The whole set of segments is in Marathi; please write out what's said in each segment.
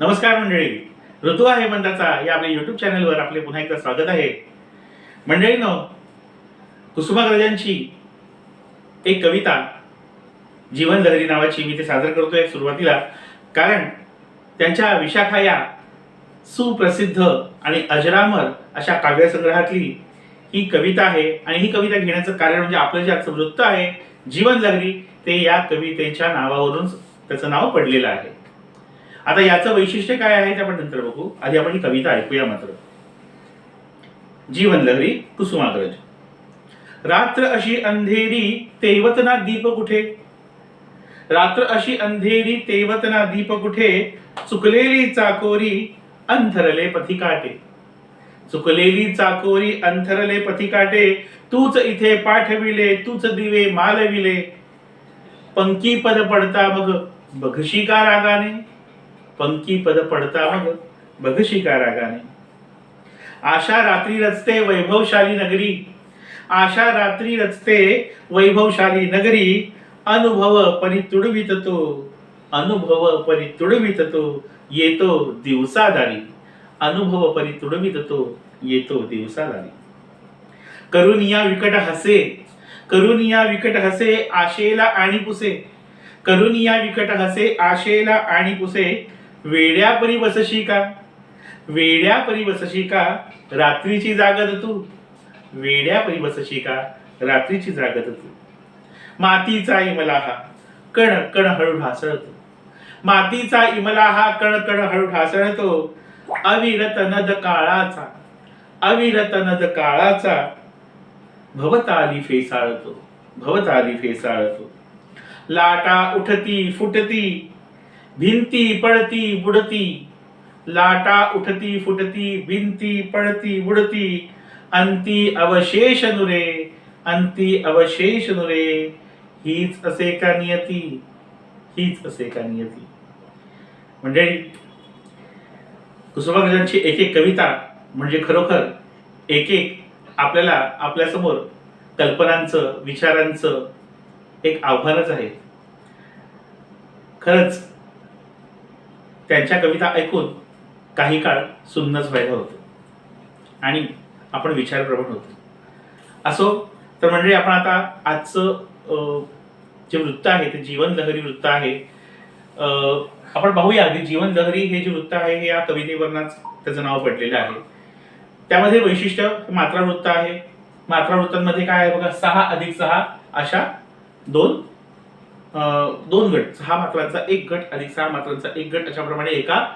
नमस्कार मंडळी. ऋतू आहे मंदाचा या आपल्या युट्यूब चॅनलवर आपले पुन्हा एकदा स्वागत आहे. मंडळीनो कुसुमाग्रजांची एक कविता जीवन लहरी नावाची मी ते सादर करतोय सुरुवातीला. कारण त्यांच्या विशाखा या सुप्रसिद्ध आणि अजरामर अशा काव्यसंग्रहातली ही कविता आहे आणि ही कविता घेण्याचं कारण म्हणजे आपलं जे आजचं वृत्त आहे जीवन लहरी ते या कवितेच्या नावावरून त्याचं नाव पडलेलं आहे. आता याचं वैशिष्ट्य काय आहे ते आपण नंतर बघू. आधी आपण ही कविता ऐकूया मात्र. जीवन लहरी कुसुमाग्रज. रात्र अशी अंधेरी तेवतना दीप कुठे? रात्र अशी अंधेरी तेवतना दीप कुठे? चुकलेली चाकोरी अंथरले पथिकाटे चुकलेली चाकोरी अंथरले पथिकाटे तूच इथे पाठविले तूच दिवे मालविले. पंकी पद पडता मग बघशी का रागाने? पंकी पद पडता मग बघशी रागाने आशा रात्री रचते वैभवशाली नगरी. आशा रात्री रचते वैभवशाली नगरी. अनुभव परी तुडवित तो अनुभव परी तुडवित तो येतो दिवसादारी अनुभव परी तुडवित तो येतो दिवसादारी करून या विकट हसे करून या विकट हसे आशेला आणि पुसे. करून या विकट हसे आशेला आणि पुसे. वेड्या परी बसशी का? वेड्या परी बसशी का? रात्रीची जागत तू. वेड्या परी बसशी का? रात्रीची जागत तू. मातीचा इमला हा कण कण हळू ढासळतो. मातीचा इमला हा कण कण हळू ढासळतो. अविरत नद काळाचा अविरत नद काळाचा भवताली फेसाळतो भवताली फेसाळतो. लाटा उठती फुटती भिंती पळती बुडती. लाटा उठती फुटती भिंती पळती बुडती. अंती अवशेष नुरे अंती अवशेष नुरे. हीच असे का नियती? हीच असे का नियती? म्हणजे कुसुमाग्रजांची एक एक कविता म्हणजे खरोखर एक एक आपल्याला आपल्यासमोर कल्पनांचं विचारांचं एक आव्हानच आहे. खरंच त्यांच्या कविता ऐकून काही काळ सुन्नच व्हायला होतं. आणि आपण विचारप्रवण होतो. असो तर म्हणजे आपण आता आजचं जे वृत्त आहे ते जीवन लहरी वृत्त आहे. आपण पाहूया अगदी जीवन लहरी हे जे वृत्त आहे हे या कवितेवरनच त्याचं नाव पडलेलं आहे. त्यामध्ये वैशिष्ट्य मात्रा वृत्त आहे. मात्रा वृत्तांमध्ये काय आहे बघा? सहा अधिक सहा अशा दोन दोन गट. सहा मात्रांचा एक गट अधिक सहा मात्रांचा एक गट. अशाप्रमाणे एका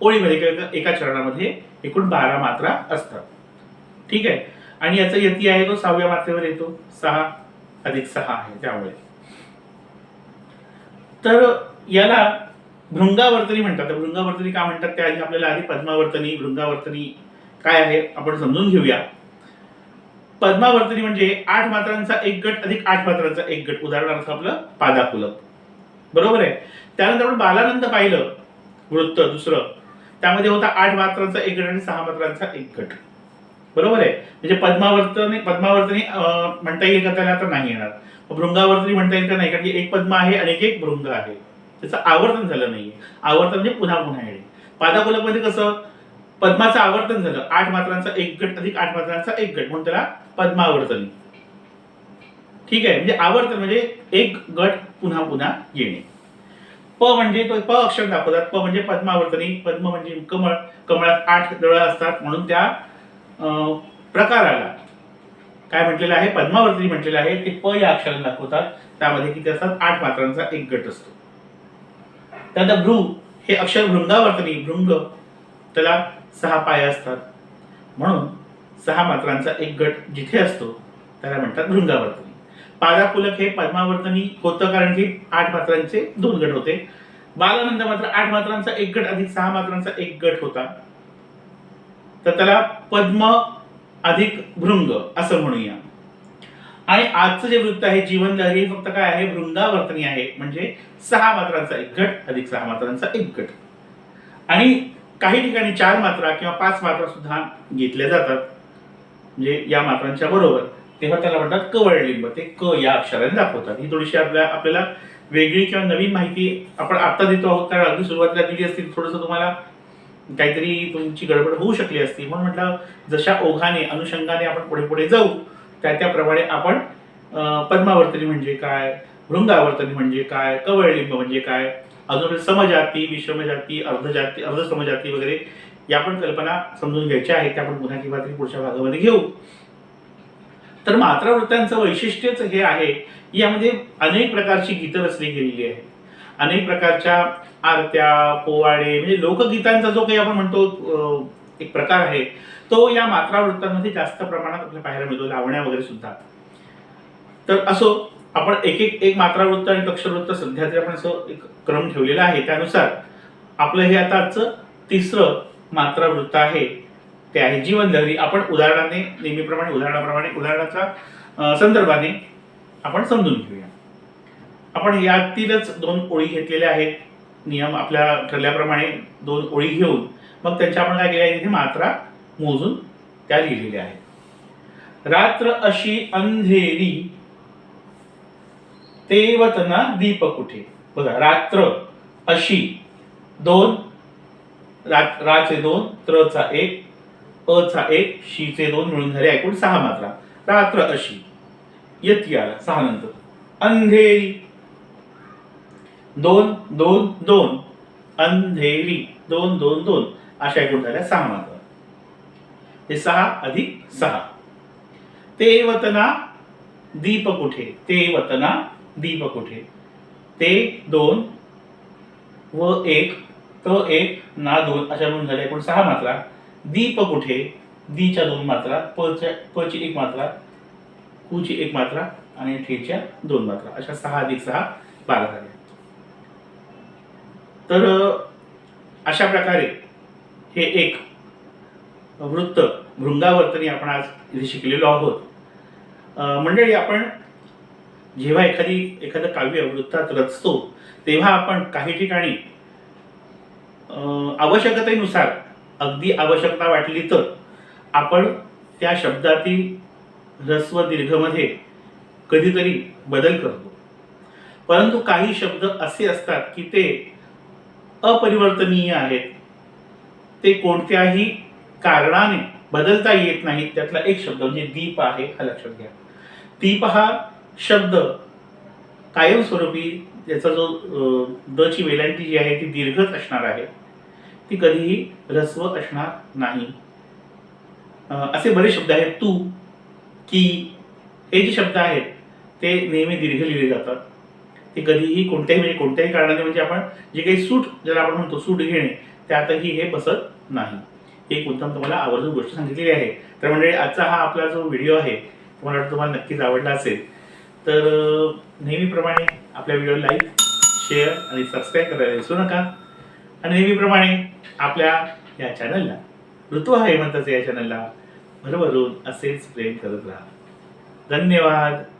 ओळीमध्ये एका- एका चरणामध्ये एकूण बारा मात्रा असतात. ठीक आहे? आणि याचा यती आहे तो सहाव्या मात्रेवर येतो. सहा अधिक सहा आहे त्यामुळे. तर याला भृंगावर्तनी म्हणतात. तर भृंगावर्तनी का म्हणतात? त्या आधी आपल्याला आधी पद्मावर्तनी. भृंगावर्तनी काय आहे? आपण समजून घेऊया. पद्मावर्तनी म्हणजे आठ मात्रांचा एक गट अधिक आठ मात्रांचा एक गट. उदाहरणार्थ आपलं पादाकुलप बरोबर आहे? त्यानंतर आपण बालानंद पाहिलं वृत्त दुसरं. त्यामध्ये होता आठ मात्रांचा एक गट आणि सहा मात्रांचा एक गट. बरोबर आहे? म्हणजे पद्मावर्तनी पद्मावर्तनी म्हणता येईल का त्याला? आता नाही येणार. भृंगावर्तनी म्हणता येईल का नाही? कारण की एक पद्म आहे आणि एक एक भृंग आहे. त्याचं आवर्तन झालं नाहीये. आवर्तन म्हणजे पुन्हा पुन्हा येणे. पादाकुलपमध्ये कसं? पद्माचं आवर्तन झालं. आठ मात्रांचा एक गट अधिक आठ मात्रांचा एक गट. म्हणून त्याला पद्मावर्तनी. ठीक आहे? म्हणजे आवर्तन म्हणजे एक गट पुन्हा पुन्हा येणे. प म्हणजे तो प अक्षर दाखवतात. प म्हणजे पद्मावर्तनी पद्म म्हणजे कमळ. कमळात आठ दळ असतात. म्हणून त्या प्रकाराला. काय म्हटलेलं आहे? पद्मावर्तनी म्हटलेलं आहे. ते प या अक्षराला दाखवतात. त्यामध्ये किती असतात? आठ मात्रांचा एक गट असतो. त्यानंतर भ्रू. हे अक्षर भृंगावर्तनी भृंग त्याला सहा पाय असतात. म्हणून सहा मात्रांचा एक गट जिथे असतो त्याला म्हणतात भृंगावर्तनी. पादापुलक हे पद्मावर्तनी होतं कारण की आठ मात्रांचे दोन गट होते. बालानंद मात्र आठ मात्रांचा एक गट अधिक सहा मात्रांचा एक गट होता. तर त्याला पद्म अधिक भृंग असं म्हणूया. आणि आजचं जे वृत्त आहे जीवन लहरी हे फक्त काय आहे? भृंगावर्तनी आहे. म्हणजे सहा मात्रांचा एक गट अधिक सहा मात्रांचा एक गट. आणि काही ठिकाणी चार मात्रा किंवा पाच मात्रा सुद्धा घेतल्या जातात. म्हणजे या मात्रांच्या बरोबर. तेव्हा त्याला म्हणतात कवळलिंब. ते क या अक्षराने दाखवतात. ही थोडीशी आपल्या आपल्याला वेगळी किंवा नवीन माहिती आपण आता देतो आहोत. कारण अगदी सुरुवातीला दिली असती थोडंसं तुम्हाला काहीतरी तुमची गडबड होऊ शकली असती. म्हणून म्हटलं जशा ओघाने अनुषंगाने आपण पुढे पुढे जाऊ त्या त्याप्रमाणे आपण पद्मावर्तनी म्हणजे काय? भृंगावर्तनी म्हणजे काय? कवळलिंब म्हणजे काय? अजून समजाती विषमजाती अर्धजाती अर्धसमजाती वगैरे या पण कल्पना समजून घ्यायच्या आहेत. त्या आपण पुन्हा किंवा तरी पुढच्या भागामध्ये घेऊ. तर मात्रावृत्तांचं वैशिष्ट्यच हे आहे की यामध्ये अनेक प्रकारची गीतं रचली गेलेली आहेत. अनेक प्रकारच्या आरत्या पोवाडे म्हणजे लोकगीतांचा जो काही आपण म्हणतो एक प्रकार आहे तो या मात्रावृत्तांमध्ये जास्त प्रमाणात आपल्याला पाहायला मिळतो लावण्या वगैरे सुद्धा. तर असो आपण एक एक एक मात्रावृत्त आणि कक्षवृत्त सध्या तरी आपण असं एक क्रम ठेवलेला आहे. त्यानुसार आपलं हे आता आजचं तिसरं मात्रावृत्त आहे. ते आहे जीवनलहरी आपण उदाहरणाने नेहमीप्रमाणे उदाहरणाप्रमाणे उदाहरणाच्या संदर्भाने आपण समजून घेऊया. आपण यातीलच दोन ओळी घेतलेल्या आहेत. नियम आपल्या ठरल्याप्रमाणे दोन ओळी घेऊन मग त्यांच्या आपण काय केल्या तिथे मात्रा मोजून त्या लिहिलेल्या आहेत. रात्र अशी अंधेरी तेवतना दीप कुठे? बघा रात्र अशी. दोन रा- राचे दोन त्रचा एक अचा एक शीचे दोन मिळून झाले एकूण सहा मात्रा. रात्र अशी. यती आला सहा नंतर. अंधेरी. दोन दोन दोन. अंधेरी. दोन दोन दोन. अशा एकूण झाल्या सहा मात्रा. हे सहा अधिक सहा. ते वतना दीप कुठे? ते वतना दीप कुठे? ते दोन व एक त एक ना दोन अशा म्हणून झाल्या एकूण सहा मात्रा. दीप कुठे? दीच्या दोन मात्रा पच्या पची एक मात्रा कुची एक मात्रा आणि ठेच्या दोन मात्रा. अशा सहा अधिक सहा बारा झाल्या तर अशा प्रकारे हे एक वृत्त भृंगावर्तनी आपण आज इथे शिकलेलो आहोत. मंडळी आपण जेव्हा एखादी एखादं काव्य वृत्तात रचतो तेव्हा आपण काही ठिकाणी आवश्यकतेनुसार अगदी आवश्यकता वाटली तर आपण त्या शब्दातील ह्रस्व दीर्घमध्ये कधीतरी बदल करतो. परंतु काही शब्द असे असतात की ते अपरिवर्तनीय आहेत. ते कोणत्याही कारणाने बदलता येत नाहीत. त्यातला एक शब्द म्हणजे दीप आहे हा लक्षात घ्या. दीप हा शब्द कायमस्वरूपी त्याचा जो द ची वेलांटी जी आहे ती दीर्घच असणार आहे. ती कधीही ह्रस्व असणार नाही. असे बरेच शब्द आहेत. तू की हे जे शब्द आहेत ते नेहमी दीर्घ लिहिले जातात. ते कधीही कोणत्याही म्हणजे कोणत्याही कारणाने म्हणजे आपण जे काही सूट ज्याला आपण म्हणतो सूट घेणे त्यातही हे बसत नाही. एक उत्तम तुम्हाला आवर्जून गोष्ट सांगितलेली आहे. तर म्हणजे आजचा हा आपला जो व्हिडिओ आहे तुम्हाला तुम्हाला नक्कीच आवडला असेल. तर नेहमीप्रमाणे आपल्या व्हिडिओ लाईक शेअर आणि सबस्क्राईब करायला विसरू नका. आणि नेहमीप्रमाणे आपल्या या चॅनलला ऋतू हा हेमंताचे या चॅनलला भरभरून असेच प्रेम करत राहा. धन्यवाद.